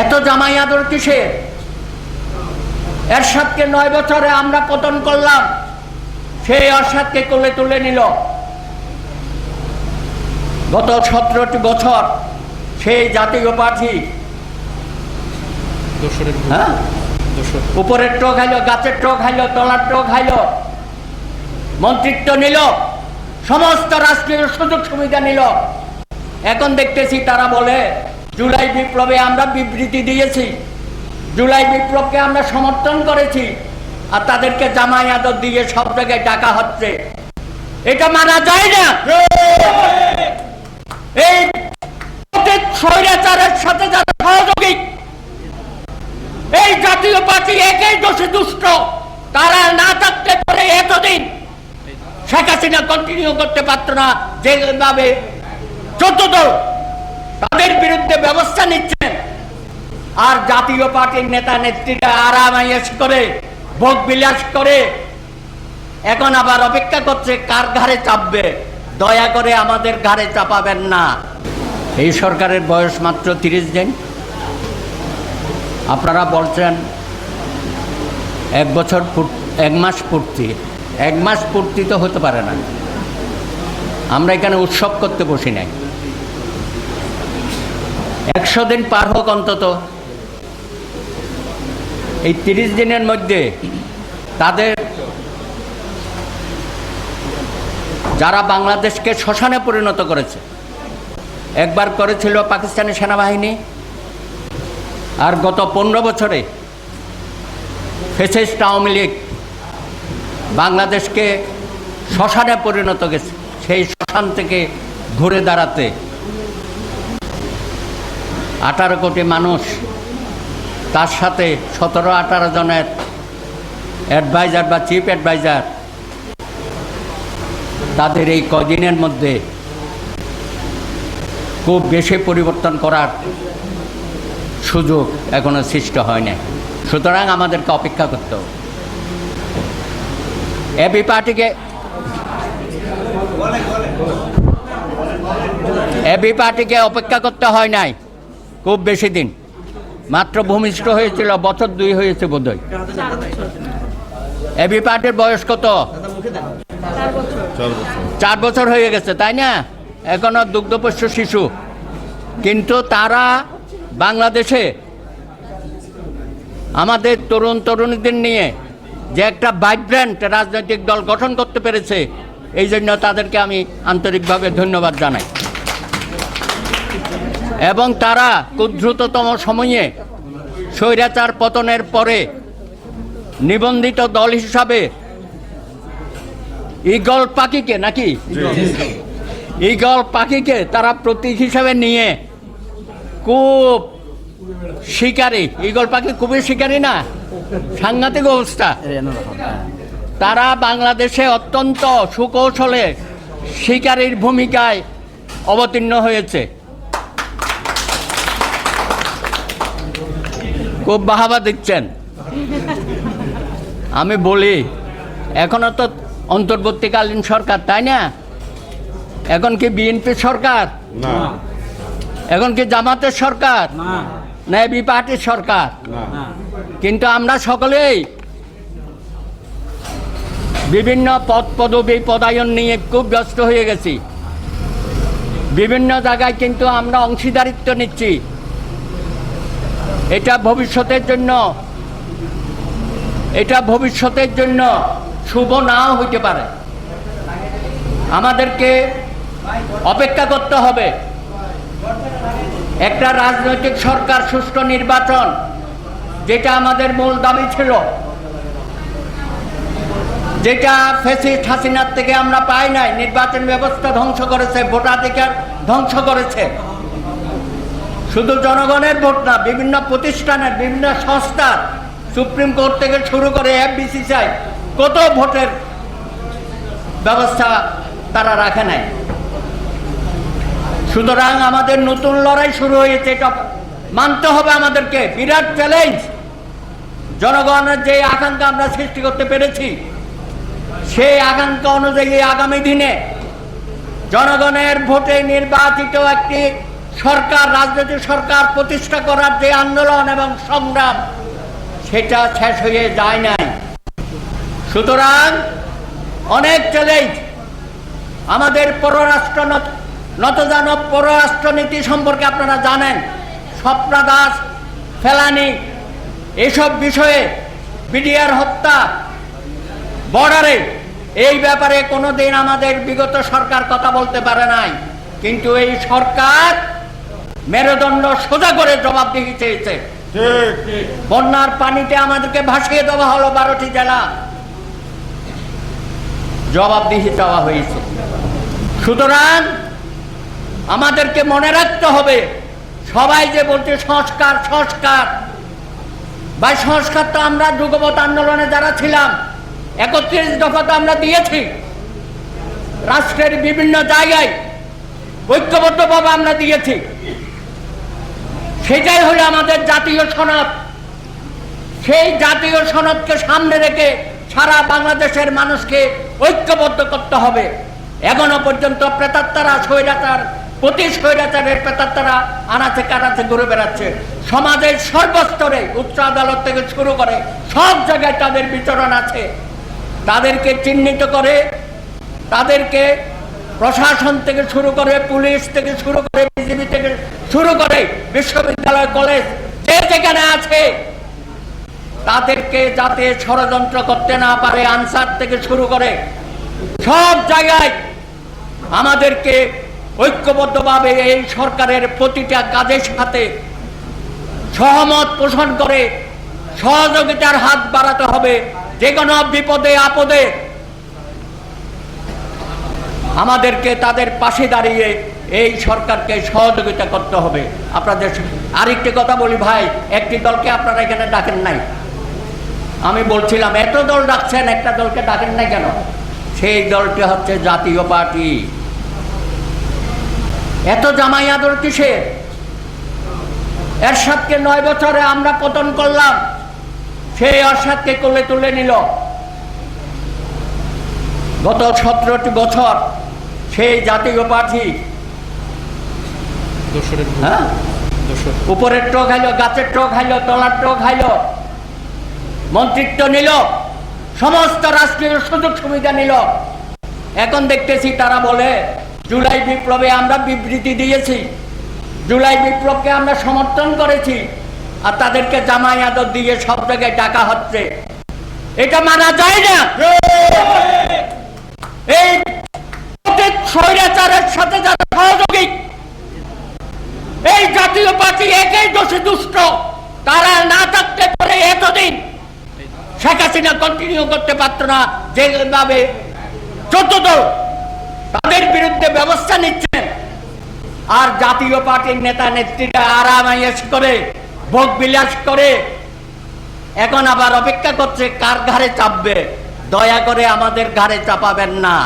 এত জামাই আদর কিসের? এরশাদকে নয় বছরে আমরা পতন করলাম। সেই অরশাদকে কোলে তুলে নিল। গত সতেরোটি বছর সেই জাতীয় পার্টি হ্যাঁ? উপরের টো খাইল গাছের টো হাইল তলার টো খাইল মন্ত্রিত্ব নিল। সমস্ত রাষ্ট্রীয় সুযোগ সুবিধা নিল। এখন দেখতেছি তারা বলে জুলাই বিপ্লবে আমরা বিবৃতি দিয়েছি। জুলাই বিপ্লবকে আমরা সমর্থন করেছি আর তাদেরকে জামাই আদর দিয়ে সব জায়গায় ডাকা হচ্ছে। এটা মানা যায় না। এই স্বৈরাচারের সাথে যারা সহযোগী, এই জাতীয় পার্টি একেই দোষে, দুষ্ট। তারা না থাকতে পারে এতদিন। শেখ হাসিনা কন্টিনিউ করতে পারত না, যেভাবে চোদ্দ তাদের বিরুদ্ধে ব্যবস্থা নিচ্ছেন। আর জাতীয় পার্টির নেতা নেত্রীরা আরামাইয়াস করে, ভোগ বিলাস করে, এখন আবার অপেক্ষা করছে কার ঘাড়ে চাপবে। দয়া করে আমাদের ঘাড়ে চাপাবেন না। এই সরকারের বয়স মাত্র তিরিশ দিন। আপনারা বলছেন এক বছর এক মাস পূর্তি। এক মাস পূর্তি তো হতে পারে না। আমরা এখানে উৎসব করতে বসি নাই। একশো দিন পার হোক অন্তত। এই তিরিশ দিনের মধ্যে তাদের যারা বাংলাদেশকে শ্মশানে পরিণত করেছে, একবার করেছিল পাকিস্তানি সেনাবাহিনী, আর গত পনেরো বছরে ফেসিস্ট আওয়ামী লীগ বাংলাদেশকে শ্মশানে পরিণত গেছে সেই শ্মশান থেকে ঘুরে দাঁড়াতে আঠারো কোটি মানুষ। তার সাথে সতেরো আঠারো জনের অ্যাডভাইজার বা চিফ অ্যাডভাইজার তাদের এই কদিনের মধ্যে খুব বেশি পরিবর্তন করার সুযোগ এখনও সৃষ্টি হয় নাই। সুতরাং আমাদেরকে অপেক্ষা করতে হবে। এবি পার্টিকে এবি পার্টিকে অপেক্ষা করতে হয় নাই। খুব বেশি দিন। মাত্র ভূমিষ্ঠ হয়েছিল, বছর দুই হয়েছে বোধহয়। এবি পার্টির বয়স কত? চার বছর হয়ে গেছে, তাই না? এখনও দুগ্ধপোষ্য শিশু। কিন্তু তারা বাংলাদেশে আমাদের তরুণ তরুণীদের নিয়ে যে একটা ভাইব্রেন্ট রাজনৈতিক দল গঠন করতে পেরেছে, এই জন্য তাদেরকে আমি আন্তরিকভাবে ধন্যবাদ জানাই। এবং তারা খুব দ্রুততম সময়ে স্বৈরাচার পতনের পরে নিবন্ধিত দল হিসাবে ইগল পাখিকে নাকি? ইগল পাখিকে তারা প্রতীক হিসাবে নিয়ে খুব শিকারী। ইগল পাখি খুবই শিকারী না? সাংঘাতিক অবস্থা। তারা বাংলাদেশে অত্যন্ত সুকৌশলে শিকারীর ভূমিকায় অবতীর্ণ হয়েছে। খুব বাহাবা দিচ্ছেন। আমি বলি এখনও তো অন্তর্বর্তীকালীন সরকার তাই না? এখন কি বিএনপি সরকার? এখন কি জামাতের সরকার? না। বি পার্টির সরকার? কিন্তু আমরা সকলেই বিভিন্ন পদ পদবী পদায়ন নিয়ে খুব ব্যস্ত হয়ে গেছি। বিভিন্ন জায়গায় কিন্তু আমরা অংশীদারিত্ব নিচ্ছি। এটা ভবিষ্যতের জন্য। এটা ভবিষ্যতের জন্য শুভ নাও হইতে পারে। আমাদেরকে অপেক্ষা করতে হবে। একটা রাজনৈতিক সরকার, সুষ্ঠু নির্বাচন, যেটা আমাদের মূল দাবি ছিল। যেটা ফেসিস্ট হাসিনার থেকে আমরা পাই নাই। নির্বাচন ব্যবস্থা ধ্বংস করেছে, ভোটাধিকার ধ্বংস করেছে। শুধু জনগণের ভোট না, বিভিন্ন প্রতিষ্ঠানের, বিভিন্ন সংস্থার সুপ্রিম কোর্ট থেকে শুরু করে এফবিসিসিআই কত ভোটের ব্যবস্থা তারা রাখে নাই। সুতরাং আমাদের নতুন লড়াই শুরু হয়েছে, এটা মানতে হবে আমাদেরকে। বিরাট চ্যালেঞ্জ জনগণের যে আকাঙ্ক্ষা আমরা সৃষ্টি করতে পেরেছি, সেই আকাঙ্ক্ষা অনুযায়ী আগামী দিনে জনগণের ভোটে নির্বাচিত একটি সরকার, রাজনৈতিক সরকার প্রতিষ্ঠা করার যে আন্দোলন এবং সংগ্রাম, সেটা শেষ হয়ে যায় নাই। সুতরাং অনেক চ্যালেঞ্জ। আমাদের পররাষ্ট্র নত- নতজানব পররাষ্ট্রনীতি সম্পর্কে আপনারা জানেন। স্বপ্না দাস, ফেলানি, এসব বিষয়ে বিডিআর হত্যা, বর্ডারে, এই ব্যাপারে কোনোদিন আমাদের বিগত সরকার কথা বলতে পারে নাই। কিন্তু এই সরকার মেরুদণ্ড সোজা করে জবাবদিহি চেয়েছে বন্যার পানিতে আমাদেরকে ভাসিয়ে দেওয়া হলো বারোটি জেলা। জবাবদিহি চাওয়া হয়েছে। সুতরাং আমাদেরকে মনে রাখতে হবে সবাই যে বলছে সংস্কার সংস্কার। বা সংস্কার তো আমরা যুগপৎ আন্দোলনে যারা ছিলাম একত্রিশ দফা তো আমরা দিয়েছি। রাষ্ট্রের বিভিন্ন জায়গায় ঐক্যবদ্ধভাবে আমরা দিয়েছি। সেটাই হলো আমাদের জাতীয় সনদ। সেই জাতীয় সনদকে সামনে রেখে সারা বাংলাদেশের মানুষকে ঐক্যবদ্ধ করতে হবে। এখনও পর্যন্ত প্রেতাত্মারা, স্বৈরাচার, প্রতি স্বৈরাচারের প্রেতাত্মারা আনাচে কানাচে ঘুরে বেড়াচ্ছে। সমাজের সর্বস্তরে উচ্চ আদালত থেকে শুরু করে সব জায়গায় তাদের বিচরণ আছে। তাদেরকে চিহ্নিত করে, তাদেরকে প্রশাসন থেকে শুরু করে, পুলিশ থেকে শুরু করে বিজেপি থেকে শুরু করে বিশ্ববিদ্যালয়, কলেজ, যে যেখানে আছে, তাদেরকে যাতে ষড়যন্ত্র করতে না পারে, আনসার থেকে শুরু করে, সব জায়গায় আমাদেরকে ঐক্যবদ্ধভাবে এই সরকারের প্রতিটা কাজের সাথে সহমত পোষণ করে, সহযোগিতার হাত বাড়াতে হবে, যে কোনো বিপদে, আপদে, আমাদেরকে তাদের পাশে দাঁড়িয়ে এই সরকারকে সহযোগিতা করতে হবে। আপনাদের আরেকটি কথা বলি ভাই, একটি দলকে আপনারা এখানে ডাকেন নাই। আমি বলছিলাম, এত দল ডাকছেন, একটা দলকে ডাকেন নাই কেন? সেই দলটি হচ্ছে জাতীয় পার্টি। এত জামাই আদর কিসের? এরশাদকে নয় বছরে আমরা পতন করলাম। সেই এরশাদকে কোলে তুলে নিল। গত সতেরোটি বছর সেই জাতীয় পার্টি। হ্যাঁ? উপরের টো খাইল গাছের টো খাইল তলার টো খাইল মন্ত্রিত্ব নিল সমস্ত রাষ্ট্রীয় সুযোগ সুবিধা নিল। এখন দেখতেছি তারা বলে জুলাই বিপ্লবে আমরা বিবৃতি দিয়েছি। জুলাই বিপ্লবকে আমরা সমর্থন করেছি। আর তাদেরকে জামাই আদর দিয়ে সব জায়গায় ডাকা হচ্ছে। এটা মানা যায় না এই প্রত্যেক স্বৈরাচারের সাথে যারা সহযোগী এই জাতীয় পার্টি দোষে দুষ্ট। তারা না থাকতে পারে এতদিন। শেখ হাসিনা কন্টিনিউ করতে পারত না যেভাবে দল তাদের বিরুদ্ধে ব্যবস্থা নিচ্ছেন আর জাতীয় পার্টির নেতা নেত্রীরা আরামাইয়াস করে ভোগ বিলাস করে। এখন আবার অপেক্ষা করছে কার ঘাড়ে চাপবে। দয়া করে আমাদের ঘাড়ে চাপাবেন না।